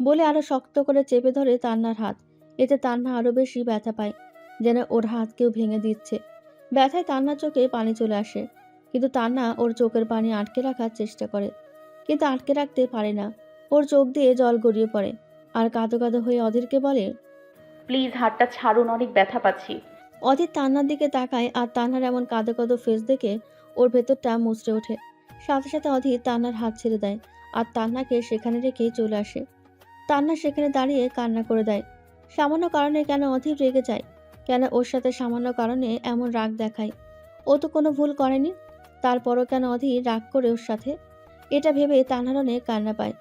বলে আরও শক্ত করে চেপে ধরে তান্নার হাত। এতে তান্না আরও বেশি ব্যথা পায় যেন ওর হাত কেউ ভেঙে দিচ্ছে। ব্যথায় তান্নার চোখে পানি চলে আসে কিন্তু তান্না ওর চোখের পানি আটকে রাখার চেষ্টা করে। কিন্তু আটকে রাখতে পারে না। ওর চোখ দিয়ে জল গড়িয়ে পড়ে। আর কাঁদো কাঁদো হয়ে অধীরকে বলে প্লিজ হাতটা ছাড়ুন অনেক ব্যথা পাচ্ছি। অধীর তান্নার দিকে তাকায় আর তান্নার এমন কাঁদো কাঁদো ফেস দেখে ওর ভেতরটা মুচড়ে ওঠে। সাথে সাথে অধীর তান্নার হাত ছেড়ে দেয় আর তান্নাকে সেখানে রেখে চলে আসে। তান্না সেখানে দাঁড়িয়ে কান্না করে দেয়। সামান্য কারণে কেন অধীর রেগে যায়? কেন ওর সাথে সামান্য কারণে এমন রাগ দেখায়? ও তো কোনো ভুল করেনি। তারপরও কেন অধীর রাগ করে ওর সাথে? এটা ভেবে তান্নার অনেক কান্না পায়।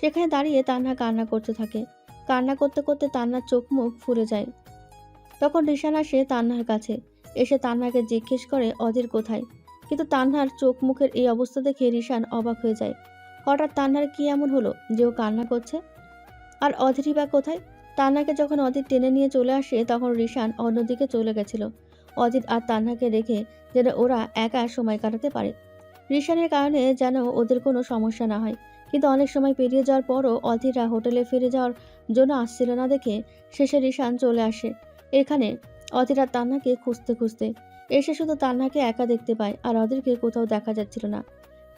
সেখানে দাঁড়িয়ে তান্না কান্না করতে থাকে। কান্না করতে করতে তান্নার চোখ মুখ ফুলে যায়। তখন রিশান আসে তান্নার কাছে। এসে তান্নাকে জিজ্ঞেস করে, অধীর কোথায়? কিন্তু তান্নার চোখ মুখের এই অবস্থা দেখে রিশান অবাক হয়ে যায়। হঠাৎ তান্নার কি এমন হলো যে ও কান্না করছে? আর অধীরই বা কোথায়? তান্নাকে যখন অধীর টেনে নিয়ে চলে আসে, তখন রিশান অন্যদিকে চলে গেছিল। অধীর আর তান্নাকে রেখে যেন ওরা একা সময় কাটাতে পারে। রিশানের কারণে যেন ওদের কোনো সমস্যা না হয়। কিন্তু অনেক সময় পেরিয়ে যাওয়ার পরও অধীররা হোটেলে ফিরে যাওয়ার জন্য আসছিল না দেখে শেষে রিশান চলে আসে। এখানে অধীর তান্নাকে খুঁজতে খুঁজতে এসে শুধু তান্নাকে একা দেখতে পায় আর অধীরকে কোথাও দেখা যাচ্ছিল না।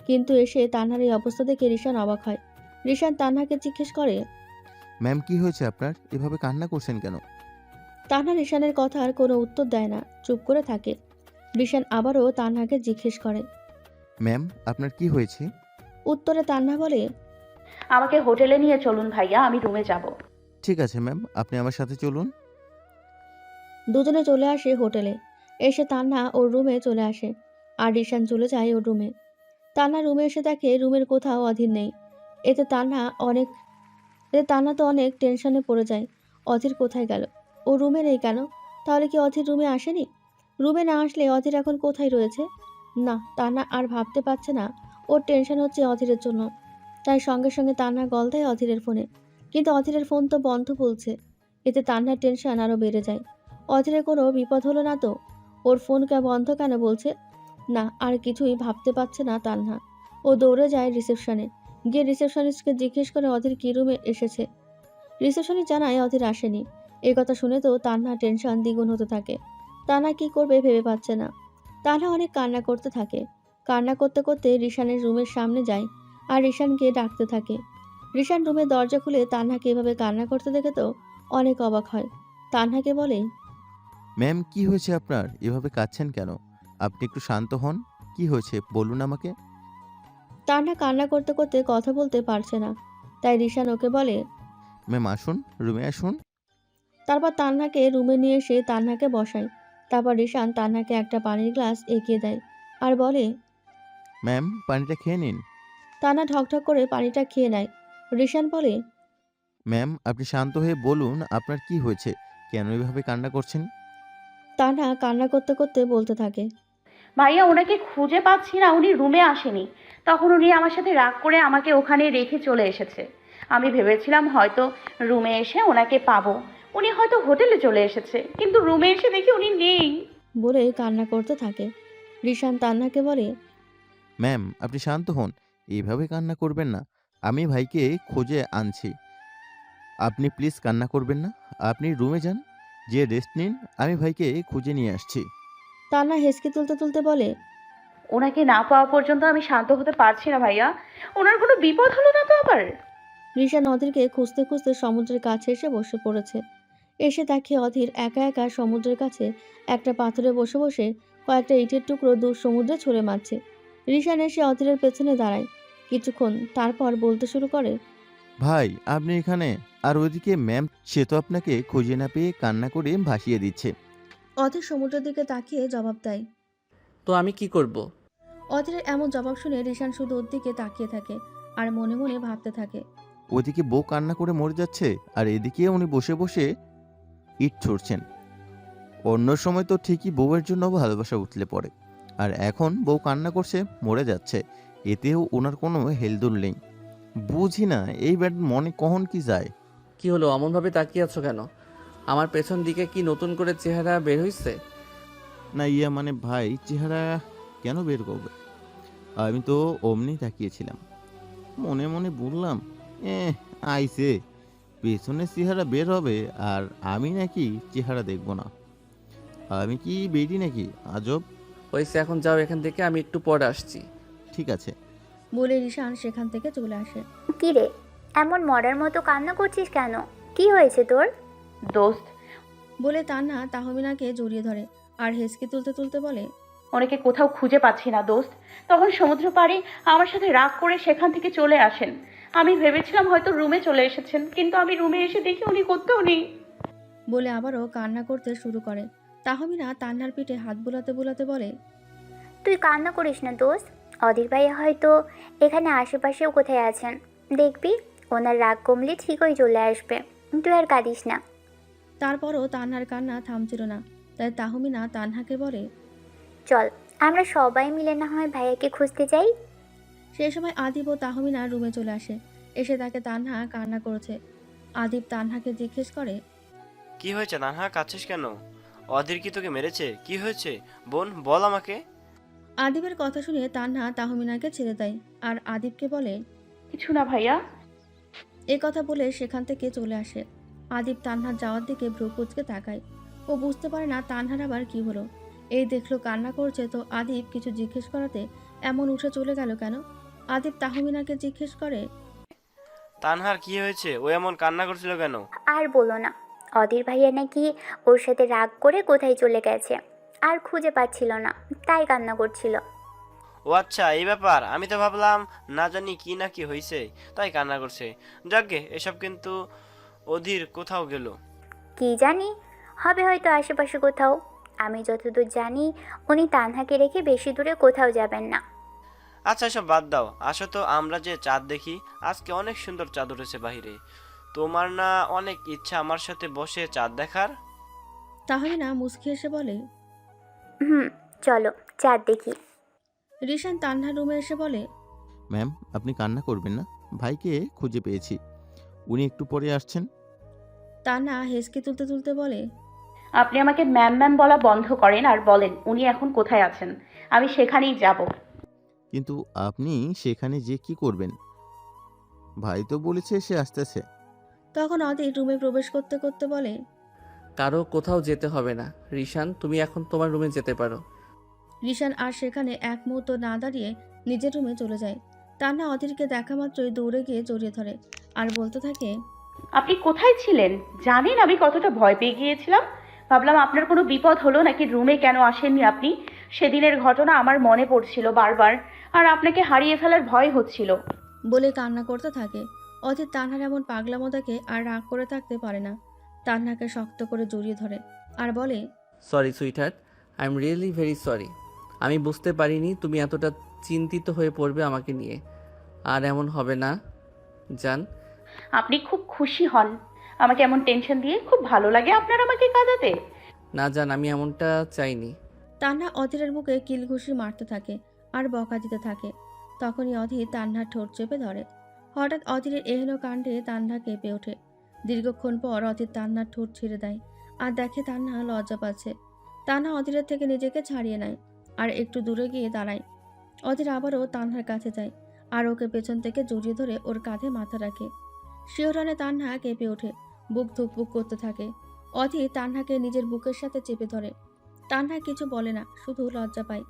কিন্তু এসে তান্নার এই অবস্থা দেখে রিশান অবাক হয়। রিশান তান্নাকে জিজ্ঞেস করে ম্যাম কি হয়েছে আপনার? এভাবে কান্না করছেন কেন? তান্না রিশানের কথার কোনো উত্তর দেয় না চুপ করে থাকে। রিশান আবারও তান্নাকে জিজ্ঞেস করে ম্যাম আপনার কি হয়েছে? উত্তরে তান্না বলে আমাকে হোটেলে নিয়ে চলুন ভাইয়া আমি রুমে যাব। ঠিক আছে ম্যাম আপনি আমার সাথে চলুন। দুজনে চলে আসে হোটেলে। এসে তান্না ওর রুমে চলে আসে। আর রিশান চলে যায় ওর রুমে তান্না রুমে এসে দেখে রুমের কোথাও অধীর নেই। এতে তান্না অনেক, এতে তান্না তো অনেক টেনশনে পড়ে যায়। অধীর কোথায় গেল? ও রুমে নেই কেন? তাহলে কি অধীর রুমে আসেনি? রুমে না আসলে অধীর এখন কোথায় রয়েছে? না, তান্না আর ভাবতে পারছে না। ওর টেনশন হচ্ছে অধীরের জন্য। তাই সঙ্গে সঙ্গে তান্না গল দেয় অধীরের ফোনে কিন্তু অধীরের ফোন তো বন্ধ বলছে। এতে তান্নার টেনশন আরও বেড়ে যায়। অধীরের কোনো বিপদ হলো না তো? ওর ফোন কে বন্ধ কেন বলছে? না, আর কিছুই ভাবতে পারছে না তান্না ও দৌড়ে যায় রিসেপশনে। গিয়ে রিসেপশনিস্টকে জিজ্ঞেস করে অধীর কি রুমে এসেছে। রিসেপশনিস্ট জানায় অধীর আসেনি। এই কথা শুনে তো তান্না টেনশন দ্বিগুণ হতে থাকে। তান্না কি করবে ভেবে পাচ্ছে না। তান্না অনেক কান্না করতে থাকে। কান্না করতে করতে রিশানের রুমের সামনে যায় আর রিশানকে ডাকতে থাকে। রিশান রুমের দরজা খুলে তান্নাকে এভাবে কান্না করতে দেখে তো অনেক অবাক হয়। তান্নাকে বলে ম্যাম কি হয়েছে আপনার? এভাবে কাঁদছেন কেন? আপনি একটু শান্ত হন। কি হয়েছে? বলুন আমাকে। তান্না কান্না করতে করতে কথা বলতে পারছে না। তাই রিশান ওকে বলে ম্যাম আসুন। রুমে আসুন। তারপর তান্নাকে রুমে নিয়ে এসে তান্নাকে বসায়। তারপর রিশান তান্নাকে একটা পানির গ্লাস এগিয়ে দেয় আর বলে ম্যাম পানিটা খেয়ে নিন। তান্না ঠকঠক করে পানিটা খেয়ে নেয়। রিশান বলে ম্যাম আপনি শান্ত হয়ে বলুন আপনার কি হয়েছে? কেন এভাবে কান্না করছেন? তান্না কান্না করতে করতে বলতে থাকে। ভাইয়া ওনাকে খুঁজে পাচ্ছি না উনি রুমে আসেনি। তখন উনি আমার সাথে রাগ করে আমাকে ওখানে রেখে চলে এসেছে। আমি ভেবেছিলাম হয়তো রুমে এসে ওনাকে পাবো। উনি হয়তো হোটেলে চলে এসেছে কিন্তু রুমে এসে দেখি উনি নেই। বলে কান্না করতে থাকে। রিশান তান্নাকে বলে ম্যাম আপনি শান্ত হন এইভাবে কান্না করবেন না। আমি ভাইকে খুঁজে আনছি। আপনি প্লিজ কান্না করবেন না। আপনি রুমে যান। যে রেস্ট নিন আমি ভাইকে খুঁজে নিয়ে আসছি। তান্না হেসকে তুলতে তুলতে বলে ওনাকে না পাওয়া পর্যন্ত আমি শান্ত হতে পারছি না ভাইয়া। ওনার কোনো বিপদ হলো না তো আবার? রিশান অধীরকে খুঁজতে খুঁজতে সমুদ্রের কাছে এসে বসে পড়েছে। এসে দেখে অধীর একা একা সমুদ্রের কাছে একটা পাথরে বসে বসে কয়েকটা ইটের টুকরো দূর সমুদ্রে ছুঁড়ে মারছে। রিশান এসে অধীরের পেছনে দাঁড়ায়। কিছুক্ষণ তারপর বলতে শুরু করে ভাই আপনি এখানে। আর ওইদিকে ম্যাম সে তো আপনাকে খুঁজে না পেয়ে কান্না করে ভাসিয়ে দিচ্ছে। অধীর সমুদ্রের দিকে তাকিয়ে জবাব দেয়। তো আমি কি করব। অধীরের এমন জবাব শুনে রিশান শুধু ওর দিকে তাকিয়ে থাকে আর মনে মনে ভাবতে থাকে। ওদিকে বউ কান্না করে মরে যাচ্ছে আর এদিকে উনি বসে বসে ইট ছড়ছেন। অন্য সময় তো ঠিকই বউয়ের জন্য ভালোবাসা উঠলে পড়ে। আর এখন বউ কান্না করছে মরে যাচ্ছে। এতেও ওনার কোনো হেলদুল নেই। বুঝি না এই ব্যাট মনে কখন কি যায়? কি হলো অমনভাবে তাকিয়ে আছো কেন? আমার পেছন দিকে কি নতুন করে চেহারা বের হইছে? না ইয়া মানে ভাই চেহারা কেন বের করবে? আমি তো অমনি তাকিয়েছিলাম। মনে মনে বললাম এ আইসে পেছনের চেহারা বের হবে আর আমি নাকি চেহারা দেখব না। আমি কি বেরি নাকি? আজব। হয়েছে এখন যাও এখান থেকে আমি একটু পরে আসছি। ঠিক আছে। বলে রিশান সেখান থেকে চলে আসে। কি রে এমন মরার মতো কান্না করছিস কেন? কি হয়েছে তোর? দোস্ত। বলে তান্না তাহমিনাকে জড়িয়ে ধরে আর হেসকে তুলতে তুলতে বলে অনেকে কোথাও খুঁজে পাচ্ছি না দোস্ত। তখন সমুদ্র পাড়ে আমার সাথে রাগ করে সেখান থেকে চলে আসেন। আমি ভেবেছিলাম হয়তো রুমে চলে এসেছেন কিন্তু আমি রুমে এসে দেখি উনি কোথাও নেই। বলে আবারও কান্না করতে শুরু করে। তাহমিনা তান্নার পিঠে হাত বুলাতে বুলাতে বলে তুই কান্না করিস না দোস্ত। অধীর ভাইয়া হয়তো এখানে আশেপাশেও কোথায় আছেন। দেখবি ওনার রাগ কমলে ঠিকই চলে আসবে। তুই আর কাঁদিস না। তারপরও তান্নার কান্না থামছিল না। তাই তাহমিনা তানহাকে বলে চল আমরা সবাই মিলে না হয় ভাইয়াকে খুঁজতে যাই। সেই সময় আদিব ও তাহমিনা রুমে চলে আসে। এসে তাকে তানহা কান্না করেছে। আদিব তানহাকে জিজ্ঞেস করে কি হয়েছে নানহা? কাছিস কেন? অধীর কি তোকে মেরেছে? কি হয়েছে? বোন বল আমাকে। আদিবের কথা শুনে তানহা তাহমিনাকে ছেড়ে দেয় আর আদিবকে বলে কিছু না ভাইয়া। এ কথা বলে সেখান থেকে চলে আসে। আদিব তানহার যাওয়ার দিকে ভ্রুকুচকে তাকায়। ও বুঝতে পারে না তানহার আবার কি হলো। এই দেখল কান্না করছে তো আদিব কিছু জিজ্ঞেস করাতে এমন উঠে চলে গেল কেন? আদিব তাহমিনাকে জিজ্ঞেস করে তানহার কি হয়েছে? ও এমন কান্না করছিল কেন? আর বলো না অধীর ভাইয়া নাকি ওর সাথে রাগ করে কোথায় চলে গেছে? আর খুঁজে পাচ্ছিল না তাই কান্না করছিল। ও আচ্ছা এই ব্যাপার আমি তো ভাবলাম না জানি কি না কি হয়েছে তাই কান্না করছে। যাকগে এসব কিন্তু অধীর কোথাও গেল। কি জানি হবে হয়তো আশেপাশে কোথাও। আমি যতদূর জানি উনি তানহাকে রেখে বেশি দূরে কোথাও যাবেন না। আচ্ছা এসব বাদ দাও। আসো তো আমরা যে চাঁদ দেখি আজকে অনেক সুন্দর চাঁদ উঠেছে বাহিরে। তোমার না অনেক ইচ্ছা আমার সাথে বসে চাঁদ দেখার? তাহলে না মুসকি এসে বলে হুম চলো চাঁদ দেখি। রিশান তান্না রুমে এসে বলে ম্যাম আপনি কান্না করবেন না। ভাইকে খুঁজে পেয়েছি। উনি একটু পরে আসছেন। তান্না হেসকে তুলতে তুলতে বলে আপনি আমাকে ম্যাম ম্যাম বলা বন্ধ করেন আর বলেন উনি এখন কোথায় আছেন? আমি সেখানেই যাব। কিন্তু আপনি সেখানে যে কি করবেন? ভাই তো বলেছে সে আসতেছে। তখন অদিত রুমে প্রবেশ করতে করতে বলে কারও কোথাও যেতে হবে না। রিশান তুমি এখন তোমার রুমে যেতে পারো। রিশান আর সেখানে এক মুহূর্ত না দাঁড়িয়ে নিজের রুমে চলে যায়। তান্না অধীরকে দেখা মাত্রই দৌড়ে গিয়ে জড়িয়ে ধরে আর বলতে থাকে আপনি কোথায় ছিলেন? জানেন আমি কতটা ভয় পেয়ে গিয়েছিলাম। ভাবলাম আপনার কোনো বিপদ হলো নাকি রুমে কেন আসেননি আপনি? সেদিনের ঘটনা আমার মনে পড়ছিল বারবার আর আপনাকে হারিয়ে ফেলার ভয় হচ্ছিল। বলে কান্না করতে থাকে। অধীর তান্নার এমন পাগলামো দেখে আর রাগ করে থাকতে পারে না। তান্নাকে শক্ত করে জড়িয়ে ধরে আর বলে sorry sweetheart I am really very sorry আমি বুঝতে পারিনি তুমি এতটা চিন্তিত হয়ে পড়বে আমাকে নিয়ে। আর এমন হবে না জান। আপনি খুব খুশি হন। আমাকে এমন টেনশন দিয়ে খুব ভালো লাগে আপনার আমাকে কাঁদাতে। না জান আমি এমনটা চাইনি। তান্না অধীরের বুকে কিলঘুষি মারতে থাকে আর বকা দিতে থাকে। তখনই অধীর তান্নার ঠোঁট চেপে ধরে। হঠাৎ অধীরের এহেন কাণ্ডে তান্না কেঁপে ওঠে। দীর্ঘক্ষণ পর অধীর তান্নার ঠোঁট ছেড়ে দেয় আর দেখে তান্না লজ্জা পাচ্ছে। তান্না অধীরের থেকে নিজেকে ছাড়িয়ে নেয় আর একটু দূরে গিয়ে দাঁড়ায়। অধীর আবারও তান্নার কাছে যায় আর ওকে পেছন থেকে জড়িয়ে ধরে ওর কাঁধে মাথা রাখে। শিওরনে তান্না কেঁপে ওঠে, বুক ধুকপুক করতে থাকে। অধীর তান্নাকে নিজের বুকের সাথে চেপে ধরে। তান্না কিছু বলে না, শুধু লজ্জা পায়।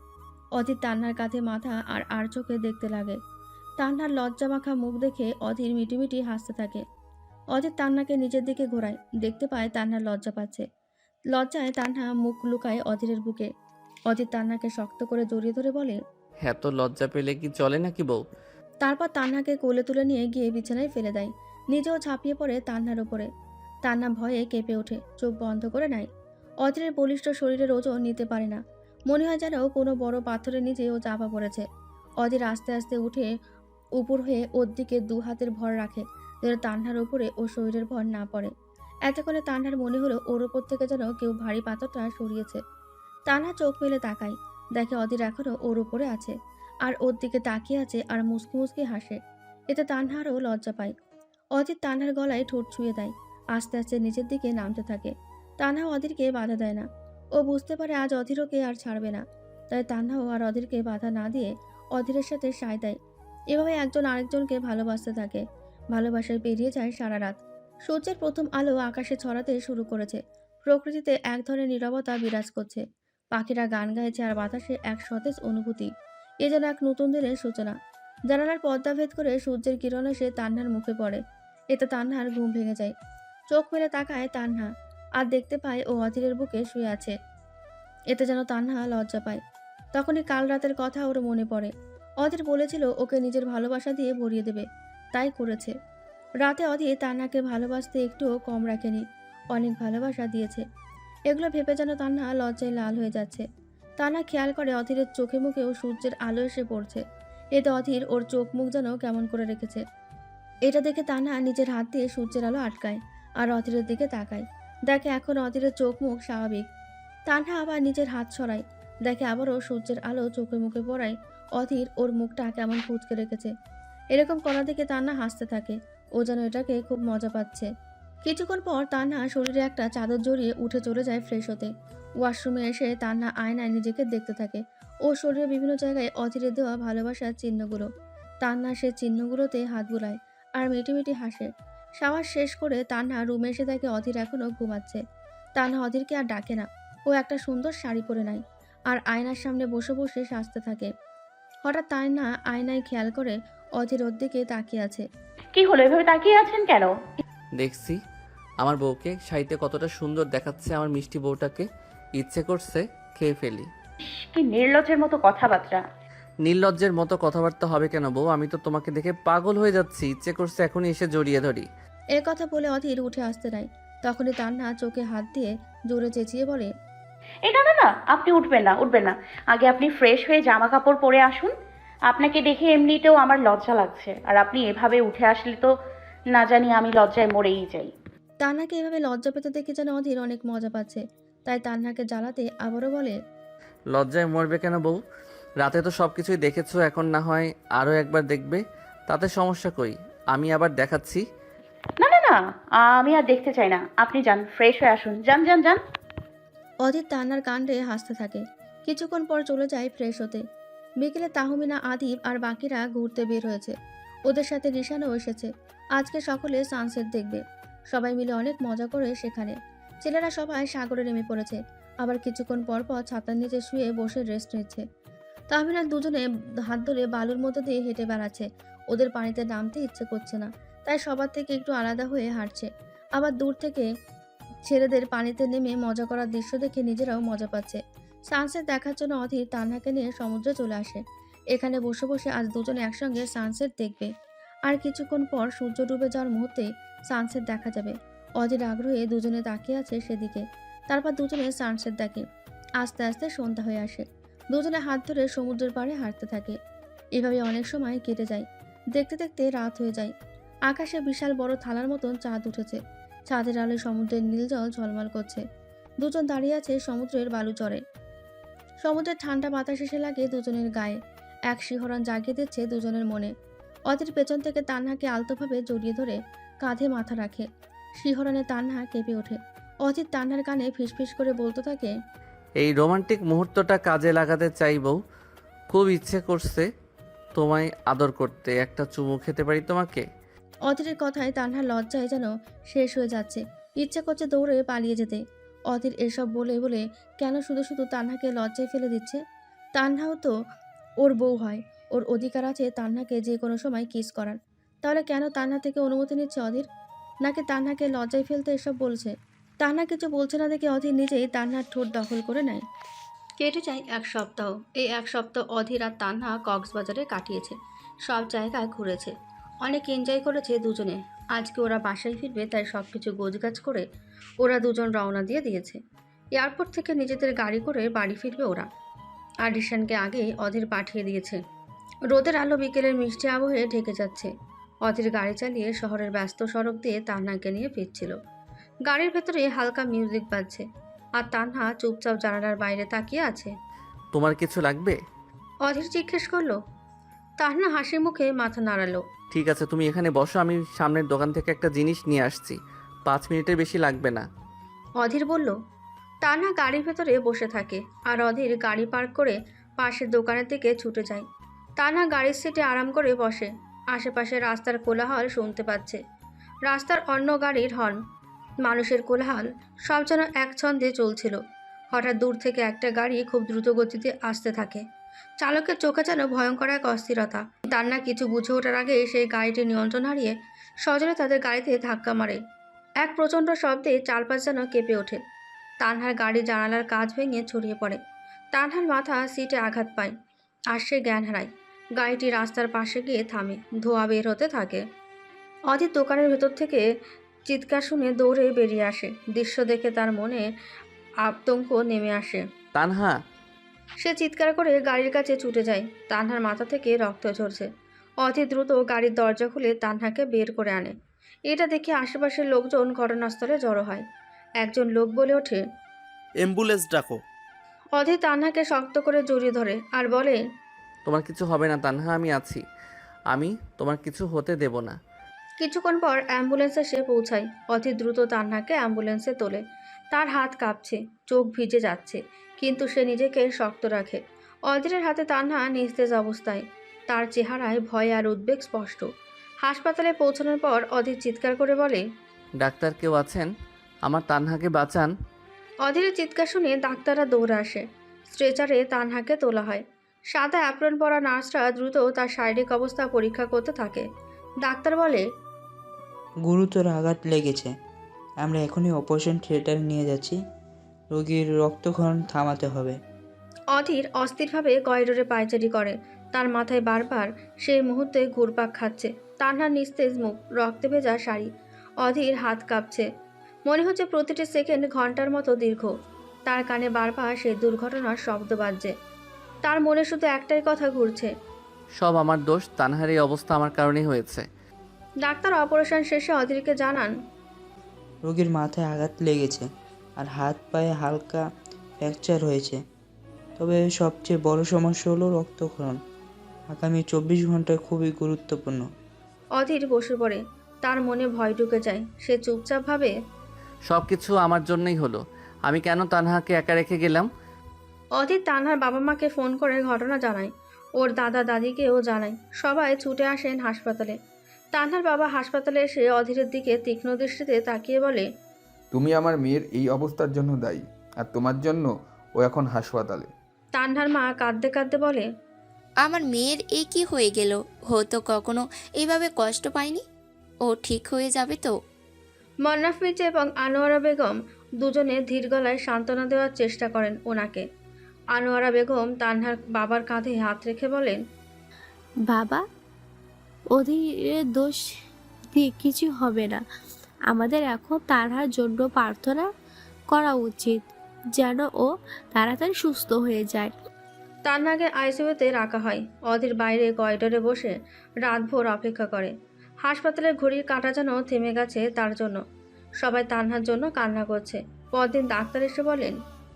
অধীর তান্নার কাঁধে মাথা আর আর চোখে দেখতে লাগে। তান্নার লজ্জা মাখা মুখ দেখে অধীর মিটিমিটি হাসতে থাকে। অধীর তান্নাকে নিজের দিকে ঘোরায়। দেখতে পায় তান্না লজ্জা পাচ্ছে। লজ্জায় তান্না মুখ লুকায় অধীরের বুকে। অজিত তান্নাকে শক্ত করে জড়িয়ে ধরে বলে এত লজ্জা পেলে কি চলে নাকি বউ? তারপর তান্নাকে কোলে তুলে নিয়ে গিয়ে বিছানায় ফেলে দেয়। নিজেও ঝাঁপিয়ে পড়ে তান্নার ওপরে তান্না ভয়ে কেঁপে ওঠে চোখ বন্ধ করে নেয়। অধীরের বলিষ্ঠ শরীরের ওজন নিতে পারে না। মনে হয় যেন কোনো বড় পাথরের নিচে ও চাপা পড়েছে। অধীর আস্তে আস্তে উঠে উপর হয়ে ওর দিকে দু হাতের ভর রাখে। যেন তান্নার ওপরে ও শরীরের ভর না পড়ে। এতক্ষণে তান্নার মনে হলো ওর ওপর থেকে যেন কেউ ভারী পাথরটা সরিয়েছে। তান্না চোখ মেলে তাকায়, দেখে অধীর এখনও ওর ওপরে আছে, আর ওর দিকে তাকিয়ে আছে আর মুসকি মুসকি হাসে। এতে তানহারও লজ্জা পায়। অজিত তানহার গলায় ঠোঁট ছুঁয়ে দেয়, আস্তে আস্তে নিচের দিকে নামতে থাকে। তানহা অধীরকে বাধা দেয় না। ও বুঝতে পারে আজ অধীরকে আর ছাড়বে না। তাই তানহাও আর অধীরকে বাধা না দিয়ে অধীরের সাথে সায় দেয়। এভাবে একজন আরেকজনকে ভালোবাসতে থাকে। ভালোবাসায় পেরিয়ে যায় সারা রাত। সূর্যের প্রথম আলো আকাশে ছড়াতে শুরু করেছে। প্রকৃতিতে এক ধরনের নীরবতা বিরাজ করছে। পাখিরা গান গাইছে আর বাতাসে এক সতেজ অনুভূতি। এ যেন এক নতুন দিনের সূচনা। জানালার পর্দা ভেদ করে সূর্যের কিরণ এসে তান্নার মুখে পড়ে। এতে তান্নার ঘুম ভেঙে যায়। চোখ মেলে তাকায় তান্না। আর দেখতে পায় ও অধীরের বুকে শুয়ে আছে। এতে যেন তান্না লজ্জা পায়। তখনই কাল রাতের কথা ওর মনে পড়ে। অধীর বলেছিল ওকে নিজের ভালোবাসা দিয়ে ভরিয়ে দেবে। তাই করেছে। রাতে অধীর তান্নাকে ভালোবাসতে একটুও কম রাখেনি। অনেক ভালোবাসা দিয়েছে। এগুলো ভেবে যেন তান্না লজ্জায় লাল হয়ে যাচ্ছে। তান্না খেয়াল করে অধীরের চোখে মুখেও সূর্যের আলো এসে পড়ছে। এতে অধীর ওর চোখ মুখ যেন কেমন করে রেখেছে। এটা দেখে তান্না নিজের হাত দিয়ে সূর্যের আলো আটকায় আর অধীরের দিকে তাকায়। দেখে এখন অধীরের চোখ মুখ স্বাভাবিক। তান্না আবার নিজের হাত সরায়। দেখে আবারও সূর্যের আলো চোখে মুখে পড়ায়। অধীর ওর মুখটা কেমন ফুচকে রেখেছে। এরকম করা দেখে তান্না হাসতে থাকে। ও যেন এটাকে খুব মজা পাচ্ছে। কিছুক্ষণ পর তান্না শরীরে একটা চাদর জড়িয়ে উঠে চলে যায় ফ্রেশ হতে। ওয়াশরুমে এসে তান্না আয়নায় নিজেকে দেখতে থাকে। ও শরীরে বিভিন্ন জায়গায় অধীরে দেওয়া ভালোবাসার চিহ্নগুলো। তান্না সে চিহ্নগুলোতে হাত বুলায় আর মিটিমিটি হাসে। শাওয়ার শেষ করে তান্না রুমে এসে দেখে অধীর এখনও ঘুমাচ্ছে। তান্না অধীরকে আর ডাকে না। ও একটা সুন্দর শাড়ি পরে নেয় আর আয়নার সামনে বসে বসে সাজতে থাকে। হঠাৎ তান্না আয়নায় খেয়াল করে অধীর ওর দিকে তাকিয়ে আছে। কি হলো? এভাবে তাকিয়ে আছেন কেন? দেখছি আমার বউকে শাড়িতে কতটা সুন্দর দেখাচ্ছে আমার মিষ্টি বউটাকে। ইচ্ছে করছে খেয়ে ফেলি। কি নির্লজ্জের মতো কথাবার্তা। নির্লজ্জের মতো কথাবার্তা হবে কেন বউ? আমি তো তোমাকে দেখে পাগল হয়ে যাচ্ছি। ইচ্ছে করছে এখনই এসে জড়িয়ে ধরি। এ কথা বলে অধীর উঠে আসতে নাই। তখনই তান্না চোখে হাত দিয়ে জোরে চেঁচিয়ে বলে এটা না না না আপনি উঠবেন না উঠবেন না। আগে আপনি ফ্রেশ হয়ে জামা কাপড় পরে আসুন। আপনাকে দেখে এমনিতেও আমার লজ্জা লাগছে। আর আপনি এভাবে উঠে আসলে তো না জানি আমি লজ্জায় মরেই যাই। তান্নাকে এভাবে লজ্জা পেতে দেখে যেন অধীর অনেক মজা পাচ্ছে। তাই তান্নাকে জ্বালাতে আবারও বলে লজ্জায় মরবে কেন বউ? রাতে তো সব কিছুই দেখেছ এখন না হয় আরও একবার দেখবে। তাতে সমস্যা কই? আমি আবার দেখাচ্ছি। না না না আমি আর দেখতে চাই না। আপনি যান ফ্রেশ হয়ে আসুন। যান যান যান। অধীর তান্নার কাণ্ডে হাসতে থাকে। কিছুক্ষণ পর চলে যায় ফ্রেশ হতে। বিকেলে তাহমিনা, আদিব আর বাকিরা ঘুরতে বের হয়েছে। ওদের সাথে রিশানও এসেছে। আজকে সকলে সানসেট দেখবে। সবাই মিলে অনেক মজা করে সেখানে। ছেলেরা সবাই সাগরে নেমে পড়েছে। আবার কিছুক্ষণ পর পর ছাতার নিচে শুয়ে বসে রেস্ট নিচ্ছে। তাহমিনা দুজনে হাত ধরে বালুর মধ্যে দিয়ে হেঁটে বেড়াচ্ছে। ওদের পানিতে নামতে ইচ্ছে করছে না। তাই সবার থেকে একটু আলাদা হয়ে হাঁটছে। আবার দূর থেকে ছেলেদের পানিতে নেমে মজা করার দৃশ্য দেখে নিজেরাও মজা পাচ্ছে। সানসেট দেখার জন্য অধীর তান্নাকে নিয়ে সমুদ্রে চলে আসে। এখানে বসে বসে আজ দুজনে একসঙ্গে সানসেট দেখবে। আর কিছুক্ষণ পর সূর্য ডুবে যাওয়ার মুহূর্তে সানসেট দেখা যাবে। অধীর আগ্রহে দুজনে তাকিয়ে আছে সেদিকে। তারপর দুজনে সানসেট দেখে। আস্তে আস্তে সন্ধ্যা হয়ে আসে। দুজনে হাত ধরে সমুদ্রের পাড়ে হাঁটতে থাকে। এভাবে অনেক সময় কেটে যায়। দেখতে দেখতে রাত হয়ে যায়। আকাশে বিশাল বড় থালার মতন চাঁদ উঠেছে। ছাদের আলোয় সমুদ্রের নীল জল ঝলমল করছে। দুজন দাঁড়িয়ে আছে সমুদ্রের বালু বালুচরে। সমুদ্রের ঠান্ডা বাতাস এসে লাগে দুজনের গায়ে। এক শিহরণ জাগিয়ে দিচ্ছে দুজনের মনে। অধীর পেছন থেকে তান্নাকে আলতোভাবে জড়িয়ে ধরে কাঁধে মাথা রাখে। শিহরণে তান্না কেঁপে ওঠে। অজিত তান্নার কানে ফিসফিস করে বলতে থাকে এই রোমান্টিক মুহূর্তটা কাজে লাগাতে চাইব খুব ইচ্ছে করছে তোমায় আদর করতে। একটা চুমু খেতে পারি তোমাকে? অধীরের কথায় তান্নার লজ্জায় যেন শেষ হয়ে যাচ্ছে। ইচ্ছে করছে দৌড়ে পালিয়ে যেতে। অধীর এসব বলে বলে কেন শুধু শুধু তান্নাকে লজ্জায় ফেলে দিচ্ছে? তান্নাও তো ওর বউ হয়, ওর অধিকার আছে তান্নাকে যে কোনো সময় কিস করার। তাহলে কেন তান্না থেকে অনুমতি নিচ্ছে অধীর? নাকি তান্নাকে লজ্জায় ফেলতে এসব বলছে? তান্না কিছু বলছে না দেখে অধীর নিজেই তান্নার ঠোঁট দখল করে নেয়। কেটে যায় এক সপ্তাহ। এই এক সপ্তাহ অধীর আর তান্না কক্সবাজারে কাটিয়েছে। সব জায়গায় ঘুরেছে। অনেক এনজয় করেছে দুজনে। আজকে ওরা বাসায় ফিরবে তাই সব কিছু গোছগাছ করে ওরা দুজন রওনা দিয়ে দিয়েছে। এয়ারপোর্ট থেকে নিজেদের গাড়ি করে বাড়ি ফিরবে ওরা। আর রিশানকে আগেই অধীর পাঠিয়ে দিয়েছে। রোদের আলো বিকেলের মিষ্টি আবহে ঢেকে যাচ্ছে। অধীর গাড়ি চালিয়ে শহরের ব্যস্ত সড়ক দিয়ে তান্নাকে নিয়ে ফিরছিল। গাড়ির ভেতরে হালকা মিউজিক বাজছে আর তান্না চুপচাপ জানালার বাইরে তাকিয়ে আছে। তোমার কিছু লাগবে? অধীর জিজ্ঞেস করল। তান্না হাসি মুখে মাথা নাড়ালো। ঠিক আছে, তুমি এখানে বসো, আমি সামনের দোকান থেকে একটা জিনিস নিয়ে আসছি। পাঁচ মিনিটের বেশি লাগবে না। অধীর বলল তান্না গাড়ির ভেতরে বসে থাকে। আর অধীর গাড়ি পার্ক করে পাশের দোকানের দিকে ছুটে যায়। তানহা গাড়ির সিটে আরাম করে বসে। আশেপাশে রাস্তার কোলাহল শুনতে পাচ্ছে। রাস্তার অন্য গাড়ির হর্ন। মানুষের কোলাহল সব যেন এক ছন্দে চলছিল। হঠাৎ দূর থেকে একটা গাড়ি খুব দ্রুত গতিতে আসতে থাকে। চালকের চোখে যেন ভয়ঙ্কর এক অস্থিরতা। তান্না কিছু বুঝে ওঠার আগে সেই গাড়িটি নিয়ন্ত্রণ হারিয়ে সজলে তাদের গাড়িতে ধাক্কা মারে। এক প্রচণ্ড শব্দে চারপাশ যেন কেঁপে ওঠে। তানহার গাড়ির জানালার কাজ ভেঙে ছড়িয়ে পড়ে। তানহার মাথা সিটে আঘাত পায় আর সে জ্ঞান হারায়। গাড়িটি রাস্তার পাশে গিয়ে থামে, ধোঁয়া বের হতে থাকে। অদিত দোকানের ভেতর থেকে চিৎকার শুনে দৌড়ে বেরিয়ে আসে। দৃশ্য দেখে তার মনে আতঙ্ক নেমে আসে। তানহা সে চিৎকার করে গাড়ির কাছে ছুটে যায়। তানহার মাথা থেকে রক্ত ঝরছে। অতি দ্রুত গাড়ির দরজা খুলে তানহাকে বের করে আনে। এটা দেখে আশেপাশের লোকজন ঘটনাস্থলে জড়ো হয়। একজন লোক বলে ওঠে অ্যাম্বুলেন্স ডাকো। অধি তানহাকে শক্ত করে জড়িয়ে ধরে আর বলে তোমার কিছু হবে না তানহা আমি আছি। আমি তোমার কিছু হতে দেব না। কিছুক্ষণ পর অ্যাম্বুলেন্সে সে পৌঁছায়। অতি দ্রুত তান্নাকে অ্যাম্বুলেন্সে তোলে। তার হাত কাঁপছে চোখ ভিজে যাচ্ছে। কিন্তু সে নিজেকে শক্ত রাখে। অধীরের হাতে তান্না নিস্তেজ অবস্থায়। তার চেহারায় ভয় আর উদ্বেগ স্পষ্ট। হাসপাতালে পৌঁছানোর পর অধীর চিৎকার করে বলে ডাক্তার কেউ আছেন? আমার তানহাকে বাঁচান। অধীরের চিৎকার শুনে ডাক্তাররা দৌড়ে আসে। স্ট্রেচারে তানহাকে তোলা হয়। সাদা অ্যাপ্রন পরা নার্সরা দ্রুত তার শারীরিক অবস্থা পরীক্ষা করতে থাকে। ডাক্তার বলে গুরুতর আঘাত লেগেছে। আমরা এখনই অপারেশন থিয়েটারে নিয়ে যাচ্ছি। রোগীর রক্তক্ষরণ থামাতে হবে। অধীর অস্থিরভাবে করিডোরে পায়চারি করে। তার মাথায় বারবার সেই মুহূর্তে ঘুরপাক খাচ্ছে। তান্নার নিস্তেজ মুখ রক্তে ভেজা শাড়ি। অধীর হাত কাঁপছে। মনে হচ্ছে প্রতিটি সেকেন্ড ঘণ্টার মতো দীর্ঘ। তার কানে বারবার সেই দুর্ঘটনার শব্দ বাজছে। তার মনে শুধু একটাই কথা ঘুরছে। সব আমার দোষ তানহার এই অবস্থা আমার কারণেই হয়েছে। ডাক্তার অপারেশন শেষে অধীরকে জানান রোগীর মাথায় আঘাত লেগেছে। আর হাত পায়ে হালকা ফ্র্যাকচার হয়েছে। তবে সবচেয়ে বড় সমস্যা হলো রক্তক্ষরণ। আগামী চব্বিশ ঘণ্টা খুবই গুরুত্বপূর্ণ। অধীর বসে পড়ে। তার মনে ভয় ঢুকে যায়। সে চুপচাপ ভাবে সব কিছু আমার জন্যই হলো। আমি কেন তানহাকে একা রেখে গেলাম? অধীর তানহার বাবা মাকে ফোন করে ঘটনা জানায়। ওর দাদা দাদিকেও জানায়। সবাই ছুটে আসেন হাসপাতালে। তানহার বাবা হাসপাতালে এসে অধীরের দিকে তীক্ষ্ণ দৃষ্টিতে তাকিয়ে বলে তুমি আমার মেয়ের এই অবস্থার জন্য দায়ী আর তোমার জন্য ও এখন হাসপাতালে। তানহার মা কাঁদতে কাঁদতে বলে আমার মেয়ের এ কি হয়ে গেল? ও তো কখনো এভাবে কষ্ট পায়নি? ও ঠিক হয়ে যাবে তো? মন্নাফ মির্জা এবং আনোয়ারা বেগম দুজনে ধীর গলায় সান্ত্বনা দেওয়ার চেষ্টা করেন ওনাকে। আনোয়ারা বেগম তানহার বাবার কাঁধে হাত রেখে বলেন বাবা ওদের দোষ দিয়ে কিছু হবে না। আমাদের এখন তারার জন্য প্রার্থনা করা উচিত যেন ও তাড়াতাড়ি সুস্থ হয়ে যায়। তান্নাকে আইসিইউতে রাখা হয়। অধীর বাইরে করিডোরে বসে রাতভর অপেক্ষা করে। হাসপাতালের ঘড়ির কাঁটা যেন থেমে গেছে তার জন্য। সবাই তান্নার জন্য কান্না করছে। পরদিন ডাক্তার এসে বলেন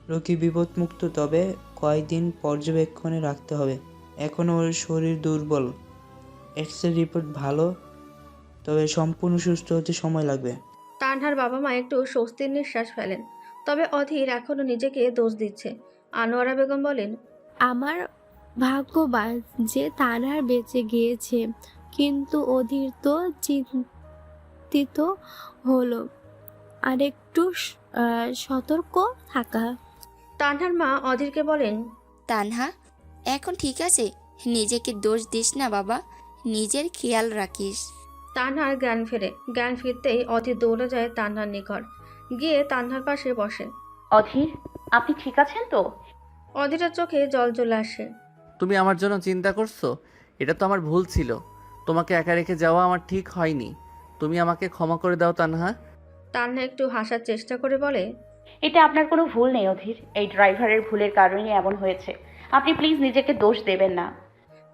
রোগী বিপদমুক্ত তবে কয়েকদিন পর্যবেক্ষণে রাখতে হবে। এখনও ওর শরীর দুর্বল। এক্স রে রিপোর্ট ভালো তবে সম্পূর্ণ সুস্থ হতে সময় লাগবে। তানহার বাবা মা একটু স্বস্তির নিঃশ্বাস ফেলেন। তবে অধীর এখনও নিজেকে দোষ দিচ্ছে। আনোয়ারা বেগম বলেন আমার ভাগ্যবান যে তানহার বেঁচে গিয়েছে কিন্তু অধীর তো চিন্তিত হলো। আর একটু আহ, সতর্ক থাকা। তানহার মা অধীরকে বলেন তানহা এখন ঠিক আছে? নিজেকে দোষ দিস না বাবা। নিজের খেয়াল রাখিস। তানহার জ্ঞান ফেরে। জ্ঞান ফিরতেই অধীর দৌড়ে যায় তানহার নিকট। গিয়ে তানহার পাশে বসে। অধীর আপনি ঠিক আছেন তো? অধীরের চোখে জল চলে আসে। তুমি আমার জন্য চিন্তা করছ? এটা তো আমার ভুল ছিল। তোমাকে একা রেখে যাওয়া আমার ঠিক হয়নি। তুমি আমাকে ক্ষমা করে দাও তানহা। তান্না একটু হাসার চেষ্টা করে বলে এটা আপনার কোনো ভুল নেই অধীর। এই ড্রাইভারের ভুলের কারণেই এমন হয়েছে। আপনি প্লিজ নিজেকে দোষ দেবেন না।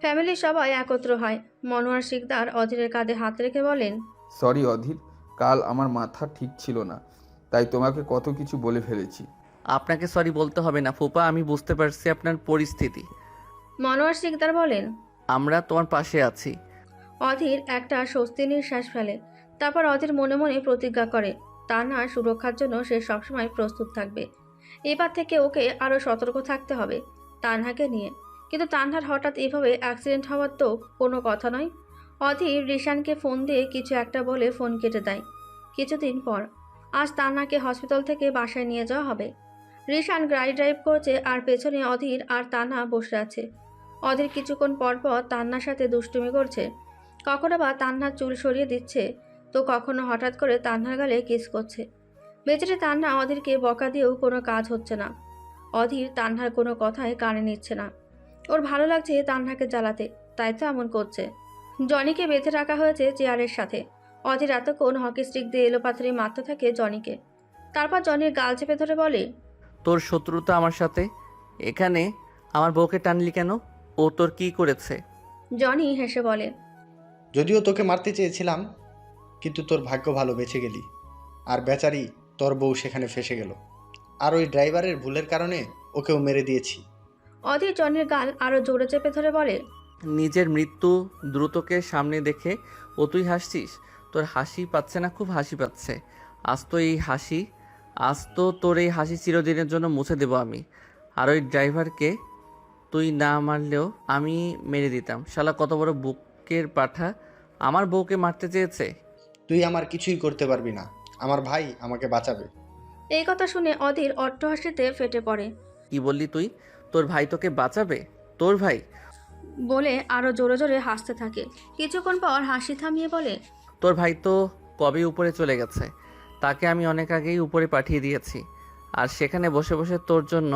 ফ্যামিলির সবাই একত্র হয়। মনোয়ার শিকদার অধীরের কাঁধে হাত রেখে বলেন সরি অধীর কাল আমার মাথা ঠিক ছিল না তাই তোমাকে কত কিছু বলে ফেলেছি। আপনাকে সরি বলতে হবে না ফুপা আমি বুঝতে পারছি আপনার পরিস্থিতি। মনোয়ার শিকদার বলেন আমরা তোমার পাশে আছি। অধীর একটা স্বস্তি নিঃশ্বাস ফেলে। তারপর অধীর মনে মনে প্রতিজ্ঞা করে তান্না সুরক্ষার জন্য সে সবসময় প্রস্তুত থাকবে। এবার থেকে ওকে আরও সতর্ক থাকতে হবে তানহাকে নিয়ে। কিন্তু তানহার হঠাৎ এভাবে অ্যাক্সিডেন্ট হওয়ার তো কোনো কথা নয়। অধীর রিশানকে ফোন দিয়ে কিছু একটা বলে ফোন কেটে দেয়। কিছুদিন পর, আজ তান্নাকে হসপিটাল থেকে বাসায় নিয়ে যাওয়া হবে। রিশান গাড়ি ড্রাইভ করছে আর পেছনে অধীর আর তান্না বসে আছে। অধীর কিছুক্ষণ পর পর তান্নার সাথে দুষ্টুমি করছে। কখনো বা তান্নার চুল সরিয়ে দিচ্ছে, তো কখনো হঠাৎ করে তান্নার গালে কিস করছে। বেচারে তান্না অধীরকে বকা দিয়েও কোনো কাজ হচ্ছে না। অধীর তান্নার কোনো কথায় কানে নিচ্ছে না। ওর ভালো লাগছে তান্নাকে জ্বালাতে তাই তো এমন করছে। জনিকে বেঁধে রাখা হয়েছে চেয়ারের সাথে। অধীর এতক্ষণ হকি স্টিক দিয়ে এলোপাথারি মারতে থাকে জনিকে। তারপর জনির গাল চেপে ধরে বলে তোর শত্রুতা আমার সাথে? এখানে আমার বউকে টানলি কেন? ও তোর কি করেছে? জনি হেসে বলে যদিও তোকে মারতে চেয়েছিলাম কিন্তু তোর ভাগ্য ভালো বেঁচে গেলি। আর বেচারি তোর বউ সেখানে ফেসে গেল। আর ওই ড্রাইভারের ভুলের কারণে ওকেও মেরে দিয়েছি। অধীর জনের গাল আরও জোরে চেপে ধরে বলে নিজের মৃত্যু দ্রুতকে সামনে দেখে ও তুই হাসছিস? তোর হাসি পাচ্ছে না খুব হাসি পাচ্ছে। আজ তো এই হাসি আজ তো তোর এই হাসি চিরদিনের জন্য মুছে দেবো আমি। আর ওই ড্রাইভারকে তুই না মারলেও আমি মেরে দিতাম। শালা কত বড় বুকের পাঠা। আমার বউকে মারতে চেয়েছে। তুই আমার কিছুই করতে পারবি না। আমার ভাই আমাকে বাঁচাবে। এই কথা শুনে অধীর অট্টহাসিতে ফেটে পড়ে। কি বললি তুই? তোর ভাই তোকে বাঁচাবে? তোর ভাই? বলে আরও জোরে জোরে হাসতে থাকে। কিছুক্ষণ পর হাসি থামিয়ে বলে তোর ভাই তো কবে উপরে চলে গেছে? তাকে আমি অনেক আগেই উপরে পাঠিয়ে দিয়েছি। আর সেখানে বসে বসে তোর জন্য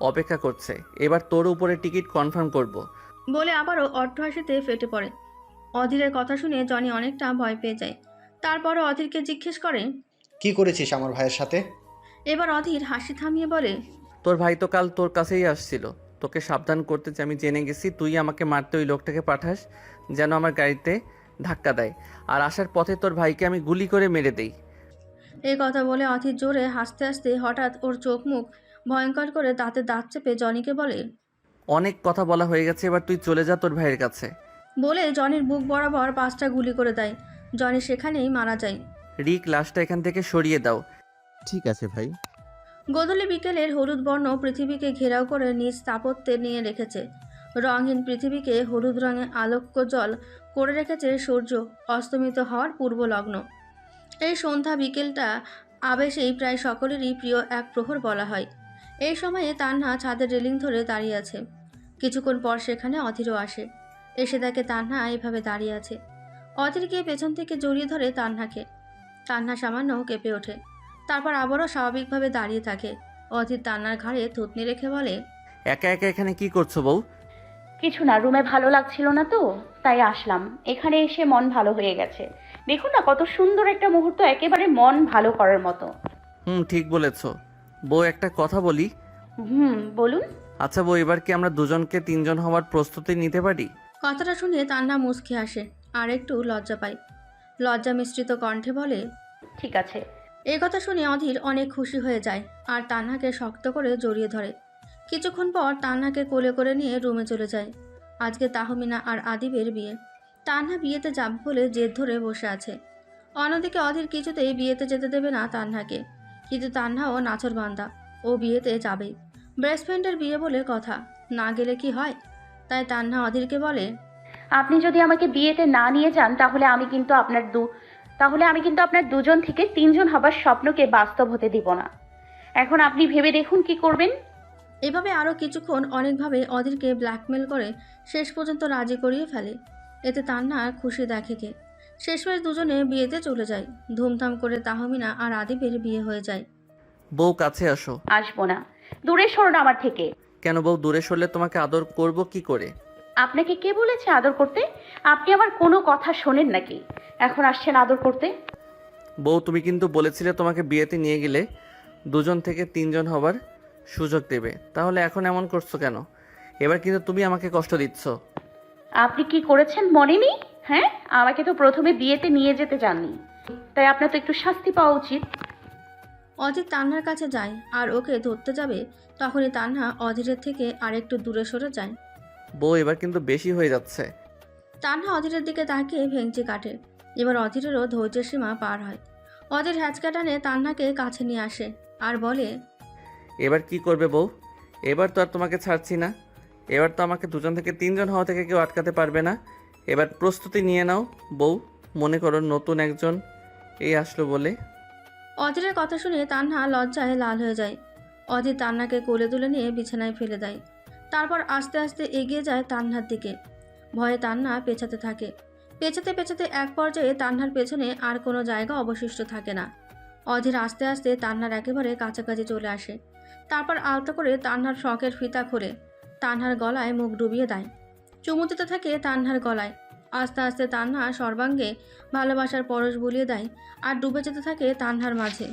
অপেক্ষা করছে। এবার তোর উপরে টিকিট কনফার্ম করব। বলে আবারও অট্টহাসিতে ফেটে পড়ে। অধীরের কথা শুনে জনি অনেকটা ভয় পেয়ে যায়। তারপরও অধীরকে জিজ্ঞেস করে কি করেছিস আমার ভাইয়ের সাথে? এবার অধীর হাসি থামিয়ে বলে তোর ভাই তো কাল তোর কাছেই আসছিল। তোকে সাবধান করতে যে আমি জেনে গেছি তুই আমাকে মারতে ওই লোকটাকে পাঠাস যেন আমার গাড়িতে ধাক্কা দেয়। আর আসার পথে তোর ভাইকে আমি গুলি করে মেরে দেই। এই কথা বলে অধীর জোরে হাসতে হাসতে হঠাৎ ওর চোখ মুখ ভয়ঙ্কর করে দাঁতে দাঁত চেপে জনিকে বলে অনেক কথা বলা হয়ে গেছে এবার তুই চলে যা তোর ভাইয়ের কাছে। বলে জনির বুক বরাবর পাঁচটা গুলি করে দেয়। জনি সেখানেই মারা যায়। রিক লাশটা এখান থেকে সরিয়ে দাও। ঠিক আছে ভাই। গোধূলি বিকেলের হলুদ বর্ণ পৃথিবীকে ঘেরাও করে নিজ স্থাপত্যে নিয়ে রেখেছে। রঙহীন পৃথিবীকে হলুদ রঙে আলোক্য জল করে রেখেছে সূর্য, অস্তমিত হওয়ার পূর্ব লগ্ন এই সন্ধ্যা বিকেলটা আবেশেই প্রায় সকলেরই প্রিয় এক প্রহর বলা হয়। এই সময়ে তান্না ছাদের রেলিং ধরে দাঁড়িয়ে আছে। কিছুক্ষণ পর সেখানে অধীরও আসে। এসে দেখে তান্না এইভাবে দাঁড়িয়ে আছে। অধীর গিয়ে পেছন থেকে জড়িয়ে ধরে তান্নাকে তান্না সামান্য কেঁপে ওঠে। তারপর আবারও স্বাভাবিকভাবে দাঁড়িয়ে থাকে। অধীর তান্নার ঘাড়ে থুতনি রেখে বলে একা একা এখানে কি করছ বউ? কিছু না রুমে ভালো লাগছিল না তো তাই আসলাম। এখানে এসে মন ভালো হয়ে গেছে। দেখুন না কত সুন্দর একটা মুহূর্ত একেবারে মন ভালো করার মতো। হুম ঠিক বলেছ। বউ একটা কথা বলি? হুম বলুন? আচ্ছা বউ এবার কি আমরা দুজনকে তিনজন হওয়ার প্রস্তুতি নিতে পারি? কথাটা শুনে তান্না মুচকে আসে আর একটু লজ্জা পায়। লজ্জা মিশ্রিত কণ্ঠে বলে ঠিক আছে। এই কথা শুনে অধীর অনেক খুশি হয়ে যায় আর তান্নাকে শক্ত করে জড়িয়ে ধরে। কিছুক্ষণ পর তান্নাকে কোলে করে নিয়ে রুমে চলে যায়। আজকে তাহমিনা আর আদিবের বিয়ে। তান্না বিয়েতে যাব বলে জেদ ধরে বসে আছে। অন্যদিকে অধীর কিছুতেই বিয়েতে যেতে দেবে না তান্নাকে। কিন্তু তান্নাও নাচর বান্দা। ও বিয়েতে যাবেই। বেস্ট ফ্রেন্ডের বিয়ে বলে কথা। না গেলে কি হয়? তাই তান্না অধীরকে বলে, আপনি যদি আমাকে বিয়েতে না নিয়ে যান তাহলে আমি কিন্তু আপনার দু তাহলে আমি কিন্তু আপনার দুজন থেকে তিনজন হবার স্বপ্নকে বাস্তব হতে দিব না। এখন আপনি ভেবে দেখুন কি করবেন। এভাবে আরও কিছুক্ষণ অনেকভাবে অধীরকে ব্ল্যাকমেল করে শেষ পর্যন্ত রাজি করিয়ে ফেলে। এতে তান্না খুশি দেখে কে। শেষমেশ দুজনে বিয়েতে চলে যায়। ধুমধাম করে তাহমিনা আর আদিবের বিয়ে হয়ে যায়। বউ কাছে আসো। আসব না। দূরে সরুন আমার থেকে। কেন বউ দূরে সরলে তোমাকে আদর করব কি করে? আপনাকে কে বলেছে আদর করতে? আপনি আমার কোনো কথা শোনেন নাকি? এখন আসছেন আদর করতে। বউ তুমি কিন্তু বলেছিলে তোমাকে বিয়েতে নিয়ে গেলে দুজন থেকে তিনজন হবার সুযোগ দেবে। তাহলে এখন এমন করছ কেন? এবার কিন্তু তুমি আমাকে কষ্ট দিচ্ছ। আপনি কি করেছেন মনে নেই হ্যাঁ আমাকে তো প্রথমে বিয়েতে নিয়ে যেতে চাননি তাই আপনার তো একটু শাস্তি পাওয়া উচিত। অজিত তান্নার কাছে যায় আর ওকে ধরতে যাবে তখনই তান্না অধীরের থেকে আরেকটু দূরে সরে যায়। বউ এবার কিন্তু বেশি হয়ে যাচ্ছে। তান্না অধীরের দিকে তাকিয়ে ভেঙচি কাটে। এবার অধীরেরও ধৈর্যের সীমা পার হয়। অধীর হ্যাচকা টানে তান্নাকে কাছে নিয়ে আসে আর বলে এবার কি করবে বউ? এবার তো আর তোমাকে ছাড়ছি না। এবার তো আমাকে দুজন থেকে তিনজন হওয়া থেকে কেউ আটকাতে পারবে না। এবার প্রস্তুতি নিয়ে নাও। বউ মনে করো নতুন একজন। এই আসলো বলে। অধীরের কথা শুনে তান্না লজ্জায় লাল হয়ে যায়। অধীর তান্নাকে কোলে তুলে নিয়ে বিছানায় ফেলে দেয়। তারপর আস্তে আস্তে এগিয়ে যায় তান্নার দিকে। ভয়ে তান্না পেছাতে থাকে। পেছাতে পেঁচাতে এক পর্যায়ে তান্নার পেছনে আর কোনো জায়গা অবশিষ্ট থাকে না। অধীর আস্তে আস্তে তান্নার একেবারে কাছাকাছি চলে আসে। তারপর আলতো করে তান্নার শখের ফিতা খুলে তান্নার গলায় মুখ ডুবিয়ে দেয়। চুমু দিতে থাকে তান্নার গলায়। আস্তে আস্তে তান্না সর্বাঙ্গে ভালোবাসার পরশ বুলিয়ে দেয় আর ডুবে যেতে থাকে তান্নার মাঝে।